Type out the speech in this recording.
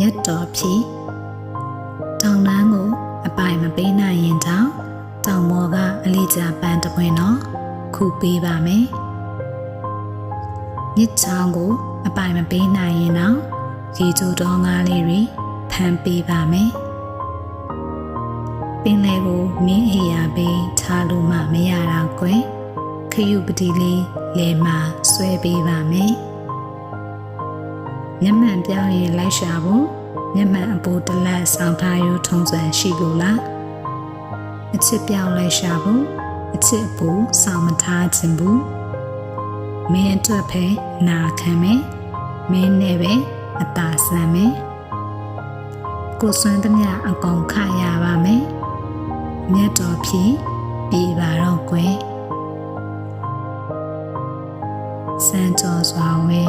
မြတ်တော်ဖြီတောင်တန်းကို အပိုင်မပေးနိုင်ရင်တောင်တောင်မော်ကအလေးချပန်းတပွင့်တော့ခုပေးပါမယ်မြစ်ချောင်းကို အပိုင်မပေးနိုင်ရင်တော့ရေချိုတော်ငါးလေးတွေဖမ်းပေးပါမယ်ပင်လေကိုမင်းအေယာပေးထားလို့မှမရတာကွယ်ခရုပတိလေးလဲမှာဆွဲပေးပါမယ် မျက်မှန်ပြောင်းရင်လိုက်ရှာဖို့မျက်မှန်အပိုးတစ်လက်ဆောင်ထားယူထုံးစံရှိလို့လားအချစ်ပြောင်းလိုက်ရှာဖို့အချစ်အပိုးဆောင်မထားခြင်းဘူးမင်းအတွက်ပဲနာခံမယ်မင်းနဲ့ပဲအသာဆန်မယ်ကိုစွမ်းသမျှအကုန်ခရပါမယ်မြတ်တော်ဖြင့်ပြေပါတော့ကွယ်စံကြောစွာဝဲ